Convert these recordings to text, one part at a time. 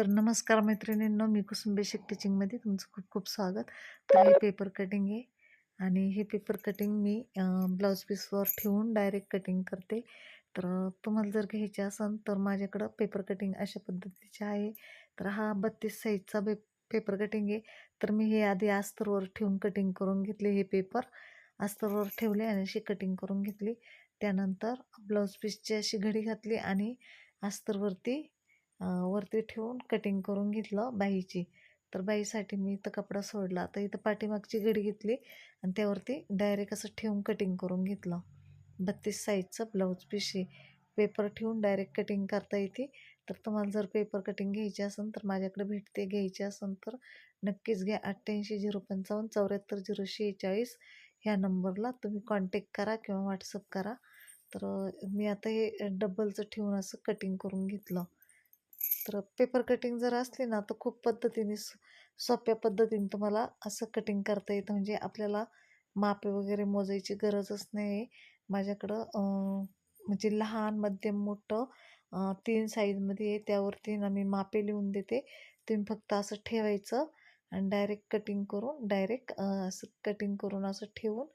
तर नमस्कार मैत्रिणींनो मी कुसुम बेसिक तुमचं खूप खूप स्वागत. तर हे पेपर कटिंग आहे आणि हे पेपर कटिंग मी ब्लाऊज पीसवर ठेवून डायरेक्ट कटिंग करते. तर तुम्हाला जर घ्यायचे असेल तर माझ्याकडं पेपर कटिंग अशा पद्धतीचे आहे. तर हा बत्तीस साईजचा पे पेपर कटिंग आहे. तर मी हे आधी अस्तरवर ठेवून कटिंग करून घेतले हे पेपर. अस्तरवर ठेवले आणि अशी कटिंग करून घेतली. त्यानंतर ब्लाऊज पीसची अशी घडी घातली आणि अस्तरवरती वरती ठेवून कटिंग करून घेतलं बाईची. तर बाईसाठी मी इथं कपडा सोडला. तर इथं पाठीमागची घडी घेतली आणि त्यावरती डायरेक्ट असं ठेवून कटिंग करून घेतलं. बत्तीस साईजचं ब्लाऊज पिशी पेपर ठेवून डायरेक्ट कटिंग करता येते. तर तुम्हाला जर पेपर कटिंग घ्यायची असेल तर माझ्याकडे भेटते. घ्यायची असेल तर नक्कीच घ्या. अठ्ठ्याऐंशी झिरो पंचावन्न चौऱ्याहत्तर झिरो शेहेचाळीस ह्या नंबरला तुम्ही कॉन्टॅक्ट करा किंवा व्हॉट्सअप करा. तर मी आता हे डबलचं ठेवून असं कटिंग करून घेतलं. तर पेपर कटिंग जर असली ना तर खूप पद्धतीने सोप्या पद्धतीने तुम्हाला असं कटिंग करता येतं. म्हणजे आपल्याला मापे वगैरे मोजायची गरजच नाही. आहे माझ्याकडं म्हणजे लहान मध्यम मोठं तीन साईजमध्ये आहे. त्यावरती ना मी मापे लिहून देते. तुम्ही फक्त असं ठेवायचं आणि डायरेक्ट कटिंग करून डायरेक्ट असं कटिंग करून असं ठेवून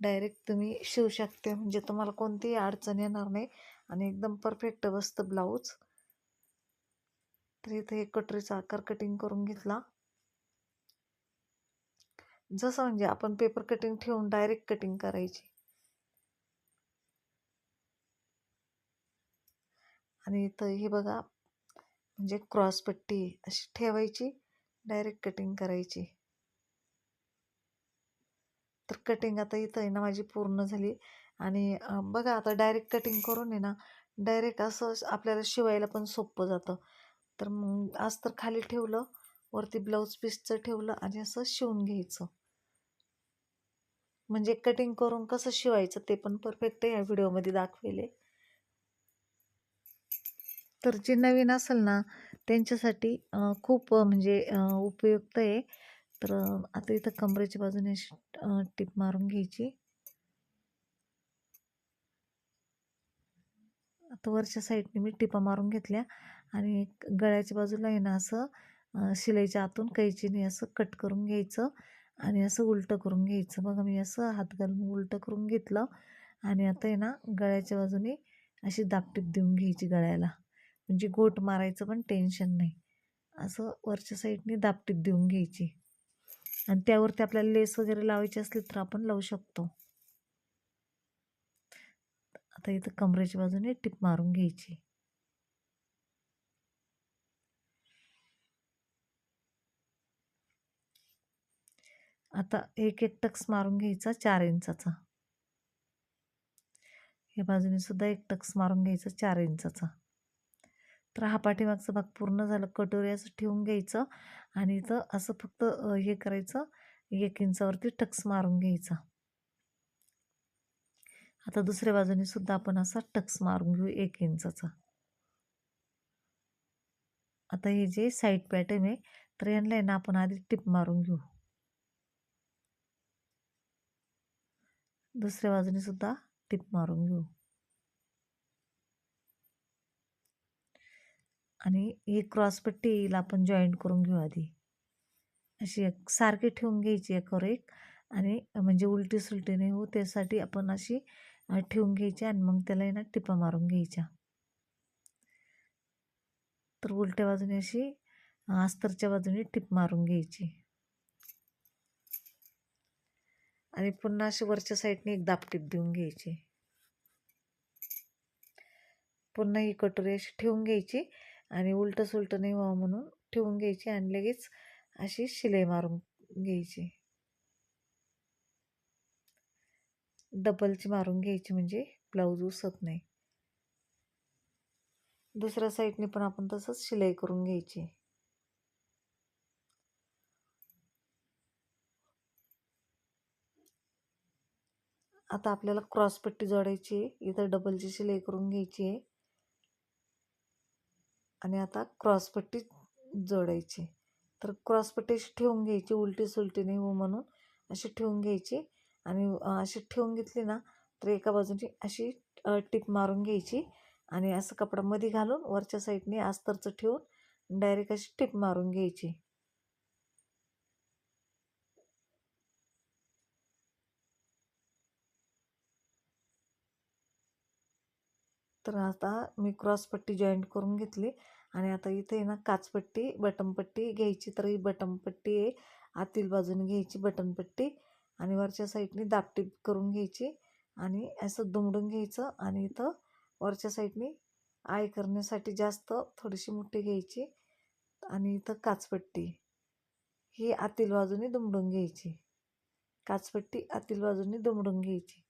डायरेक्ट तुम्ही शिवू शकते. म्हणजे तुम्हाला कोणतीही अडचण येणार नाही. आणि एकदम परफेक्ट बसतं ब्लाऊज तर इथे एक कटोरीचा आकार कटिंग करून घेतला. जसं म्हणजे आपण पेपर कटिंग ठेवून डायरेक्ट कटिंग करायची. आणि इथं हे बघा म्हणजे क्रॉस पट्टी अशी ठेवायची डायरेक्ट कटिंग करायची. तर कटिंग आता इथं आहे ना माझी पूर्ण झाली. आणि बघा आता डायरेक्ट कटिंग करून आहे ना डायरेक्ट असं आपल्याला शिवायला पण सोपं जातं. तर मग आज तर खाली ठेवलं वरती ब्लाऊज पीसचं ठेवलं आणि असं शिवून घ्यायचं. म्हणजे कटिंग करून कसं शिवायचं ते पण परफेक्ट या व्हिडिओमध्ये दाखवेले तर जे नवीन असेल ना त्यांच्यासाठी खूप म्हणजे उपयुक्त आहे. तर आता इथं कमरेच्या बाजूने टिप मारून घ्यायची. आता वरच्या साईडने मी टिपा मारून घेतल्या. आणि गळ्याच्या बाजूला आहे ना असं शिलाईच्या आतून कैचीने असं कट करून घ्यायचं आणि असं उलटं करून घ्यायचं. बघा मी असं हात घालून उलटं करून घेतलं आणि आता आहे ना गळ्याच्या बाजूने अशी दापटीप देऊन घ्यायची गळ्याला. म्हणजे गोट मारायचं पण टेन्शन नाही. असं वरच्या साईडने दापटीप देऊन घ्यायची. आणि त्यावरती आपल्याला लेस वगैरे लावायची असली तर आपण लावू शकतो. आता इथं कमरेच्या बाजूने टिप मारून घ्यायची. आता एक एक टक्स मारून घ्यायचा चार इंचाचा. या बाजूने सुद्धा एक टक्स मारून घ्यायचा चार इंचाचा. तर हा पाठीमागचा भाग पूर्ण झाला कटोरी असं ठेवून घ्यायचं आणि इथं असं फक्त हे करायचं एक इंचावरती टक्स मारून घ्यायचा. आता दुसऱ्या बाजूने सुद्धा आपण असा टक्स मारून घेऊ एक इंचाचा. आता हे जे साईड पॅटर्न आहे तर यांना ना आपण आधी टिप मारून घेऊ. दुसऱ्या बाजूने सुद्धा टिप मारून घेऊ. आणि ही क्रॉसपट्टी येईल आपण जॉईंट करून घेऊ आधी. अशी एक सारखी ठेवून घ्यायची एकावर एक आणि म्हणजे उलटी सुलटी नाही हो त्यासाठी आपण अशी ठेवून घ्यायची आणि मग त्याला ना टिपा मारून घ्यायच्या. तर उलट्या बाजूने अशी अस्तरच्या बाजूने टिप मारून घ्यायची. आणि पुन्हा अशी वरच्या साईडने एक दापटीप देऊन घ्यायची. पुन्हा ही कटोरी अशी ठेवून घ्यायची आणि उलटं सुलटं नाही व्हावं म्हणून ठेवून घ्यायची आणि लगेच अशी शिलाई मारून घ्यायची. डबलची मारून घ्यायची म्हणजे ब्लाऊज उसत नाही. दुसऱ्या साईडने पण आपण तसंच शिलाई करून घ्यायची. आता आपल्याला क्रॉस पट्टी जोडायची आहे. इथं डबलची शिलाई करून घ्यायची आहे. आणि आता क्रॉस पट्टी जोडायची तर क्रॉस पट्टी अशी ठेवून घ्यायची उलटी सुलटी नाही हो म्हणून अशी ठेवून घ्यायची. आणि अशी ठेवून घेतली ना तर एका बाजूने अशी टिप मारून घ्यायची. आणि असं कपडा मध्ये घालून वरच्या साईडने अस्तरचं ठेवून डायरेक्ट अशी टिप मारून घ्यायची. तर आता मी क्रॉसपट्टी जॉईंट करून घेतली. आणि आता इथे आहे ना काचपट्टी बटनपट्टी घ्यायची तर ही बटनपट्टी आहे. आतील बाजूने घ्यायची बटनपट्टी आणि वरच्या साईडनी दापटीप करून घ्यायची. आणि असं दुमडून घ्यायचं. आणि इथं वरच्या साईडनी आय करण्यासाठी जास्त थोडीशी मोठी घ्यायची. आणि इथं काचपट्टी ही आतील बाजूने दुमडून घ्यायची. काचपट्टी आतील बाजूने दुमडून घ्यायची.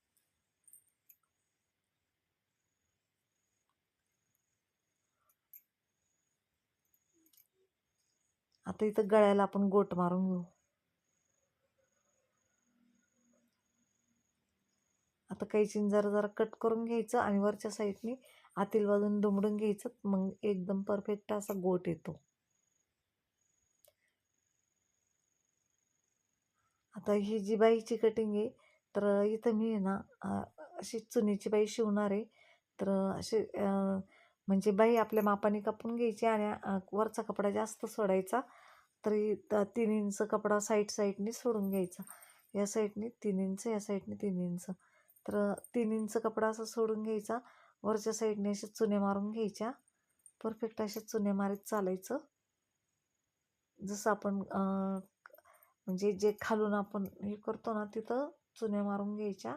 आता इथं गळ्याला आपण गोट मारून घेऊ. आता कैचीन जरा जरा कट करून घ्यायचं आणि वरच्या साईडने आतील बाजून दुमडून घ्यायचं मग एकदम परफेक्ट असा गोट येतो. आता ही जी बाईची कटिंग आहे तर इथं मी ना अशी चुनीची बाई शिवणार आहे. तर अशी म्हणजे बाई आपल्या मापाने कापून घ्यायची आणि वरचा कपडा जास्त सोडायचा. तरी तीन इंच कपडा साईड साईडने सोडून घ्यायचा. या साईडने तीन इंच या साईडने तीन इंच तर तीन इंच कपडा असा सोडून घ्यायचा. वरच्या साईडने अशा चुने मारून घ्यायच्या. परफेक्ट असे चुने मारीत चालायचं. जसं आपण म्हणजे जे खालून आपण हे करतो ना तिथं चुन्या मारून घ्यायच्या.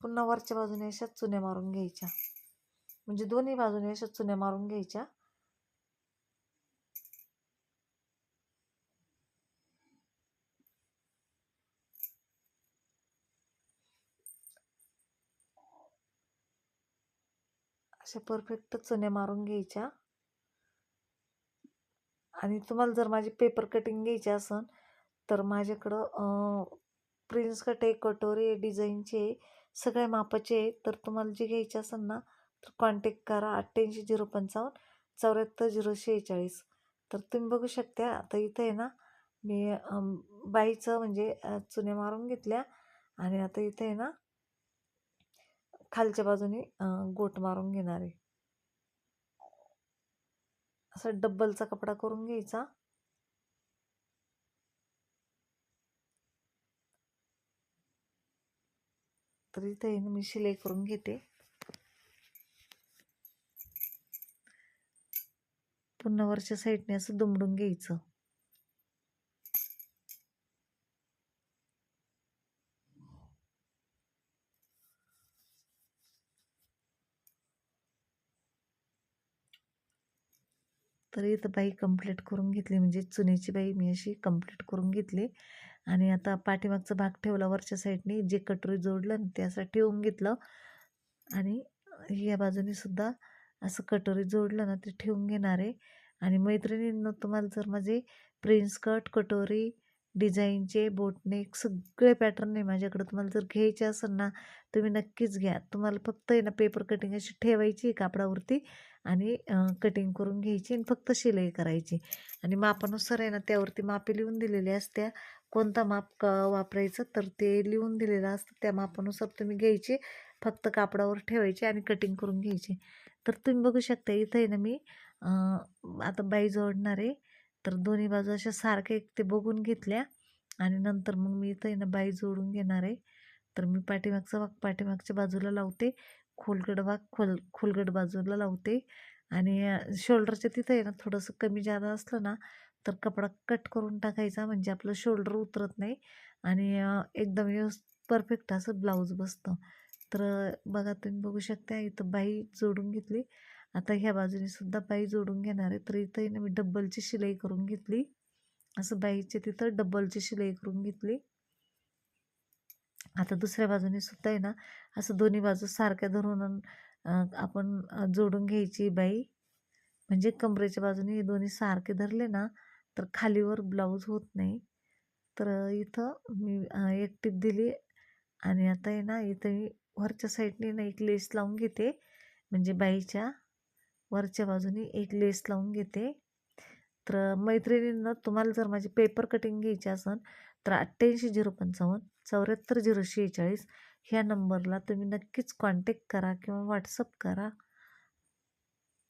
पुन्हा वरच्या बाजूने अशा चुन्या मारून घ्यायच्या. म्हणजे दोन्ही बाजूने अशा चुन्या मारून घ्यायच्या. अशा परफेक्ट चुन्या मारून घ्यायच्या. आणि तुम्हाला जर माझी पेपर कटिंग घ्यायची असेल तर माझ्याकडं प्रिन्स कट आहे कटोरी डिझाईनचे सगळ्या मापाचे आहे. तर तुम्हाला जे घ्यायचे असेल ना तर कॉन्टॅक्ट करा अठ्ठ्याऐंशी झिरो पंचावन्न चौऱ्याहत्तर झिरो शेहेचाळीस. तर तुम्ही बघू शकता आता इथं आहे ना मी बाईचं म्हणजे चुन्या मारून घेतल्या आणि आता इथं आहे ना खालच्या बाजूने गोट मारून घेणार आहे. असा डब्बलचा कपडा करून घ्यायचा. तर इथे मी शिलाई करून घेते. पुन्हा वरच्या साईडने असं दुमडून घ्यायचं. तर इथं बाई कंप्लीट करून घेतली. म्हणजे चुनेची बाई मी अशी कंप्लीट करून घेतली. आणि आता पाठीमागचा भाग ठेवला वरच्या साईडने. जे कटोरी जोडलं ते असं ठेवून घेतलं. आणि या बाजूने सुद्धा असं कटोरी जोडलं ना ते ठेवून घेणार आहे. आणि मैत्रिणींना तुम्हाला जर माझे प्रिन्स कट कटोरी डिझाईनचे बोटनेक सगळे पॅटर्न आहे माझ्याकडे तुम्हाला जर घ्यायचे असेल ना तुम्ही नक्कीच घ्या. तुम्हाला फक्त आहे ना पेपर कटिंग अशी ठेवायची कापडावरती आणि कटिंग करून घ्यायची आणि फक्त शिलाई करायची. आणि मापानुसार आहे ना त्यावरती मापे लिहून दिलेले असत्या. कोणता माप क वापरायचं तर ते लिहून दिलेलं असतं. त्या मापानुसार तुम्ही घ्यायचे फक्त कापडावर ठेवायचे आणि कटिंग करून घ्यायचे. तर तुम्ही बघू शकता इथं आहे ना मी आता बाई जोडणार आहे तर दोन्ही बाजू अशा सारखे ते बघून घेतल्या आणि नंतर मग मी इथं ना बाई जोडून घेणार आहे. तर मी पाठीमागचा भाग पाठीमागच्या बाजूला लावते खोलगड भाग खोल खोलगड बाजूला लावते आणि शोल्डरच्या तिथं आहे ना थोडंसं कमी जादा असलं ना तर कपडा कट करून टाकायचा म्हणजे आपलं शोल्डर उतरत नाही आणि एकदम व्यवस्थित परफेक्ट असं ब्लाऊज बसतं. तर बघा तुम्ही बघू शकता इथं बाई जोडून घेतली. आता ह्या बाजूने सुद्धा बाई जोडून घेणार आहे. तर इथं ना मी डब्बलची शिलाई करून घेतली. असं बाईचे तिथं डब्बलची शिलाई करून घेतली. आता दुसऱ्या बाजूने सुद्धा आहे ना असं दोन्ही बाजू सारख्या धरून आपण जोडून घ्यायची बाई. म्हणजे कमरेच्या बाजूने हे दोन्ही सारखे धरले ना तर खालीवर ब्लाऊज होत नाही. तर इथं मी एक टिप दिली. आणि आता आहे ना इथं मी वरच्या साईडने ना एक लेस लावून घेते. म्हणजे बाईच्या. वरच्या बाजूने एक लेस लावून घेते. तर मैत्रिणींना तुम्हाला जर माझी पेपर कटिंग घ्यायची असेल तर अठ्ठ्याऐंशी झिरो पंचावन्न चौऱ्याहत्तर झिरो शेहेचाळीस ह्या नंबरला तुम्ही नक्कीच कॉन्टॅक्ट करा किंवा व्हॉट्सअप करा.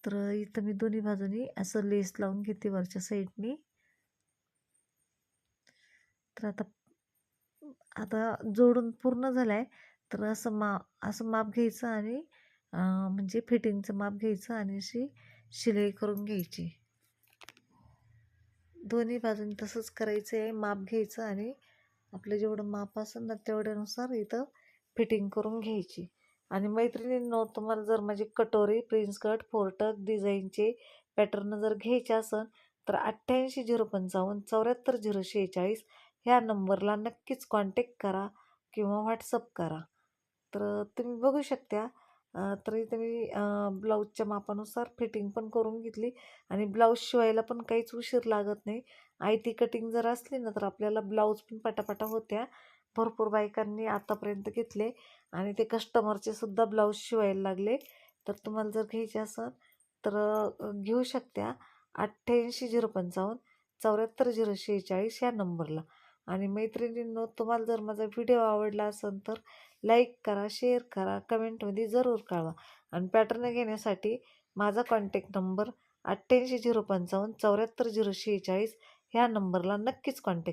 तर इथं मी दोन्ही बाजूनी असं लेस लावून घेते वरच्या साईडनी तर आता आता जोडून पूर्ण झालं आहे तर असं मा असं माप घ्यायचं आणि म्हणजे फिटिंगचं माप घ्यायचं आणि अशी शिलाई करून घ्यायची. दोन्ही बाजून तसंच करायचं आहे माप घ्यायचं आणि आपलं जेवढं माप असेल ना तेवढ्यानुसार इथं फिटिंग करून घ्यायची. आणि मैत्रिणींनो तुम्हाला जर माझी कटोरी प्रिन्स कट फोरटक डिझाईनचे पॅटर्न जर घ्यायचे असेल तर अठ्ठ्याऐंशी झिरो पंचावन्न चौऱ्याहत्तर झिरो शेहेचाळीस ह्या नंबरला नक्कीच कॉन्टॅक्ट करा किंवा व्हॉट्सअप करा. तर तुम्ही बघू शकता तरी ते मी ब्लाऊजच्या मापानुसार फिटिंग पण करून घेतली आणि ब्लाऊज शिवायला पण काहीच उशीर लागत नाही. आयती कटिंग जर असली ना तर आपल्याला ब्लाऊज पण पटापटा होत्या. भरपूर बायकांनी आतापर्यंत घेतले आणि ते कस्टमरचे सुद्धा ब्लाऊज शिवायला लागले. तर तुम्हाला जर घ्यायचे असेल तर घेऊ शकत्या. अठ्ठ्याऐंशी झिरो पंचावन्न चौऱ्याहत्तर झिरो शेहेचाळीस या नंबरला. आणि मैत्रिणींनो तुम्हाला जर माझा व्हिडिओ आवडला असेल तर लाईक करा शेअर करा कमेंटमध्ये जरूर कळवा. आणि पॅटर्न घेण्यासाठी माझा कॉन्टॅक्ट नंबर अठ्ठ्याऐंशी झिरो पंचावन्न चौऱ्याहत्तर झिरो शेहेचाळीस ह्या नंबरला नक्कीच कॉन्टॅक्ट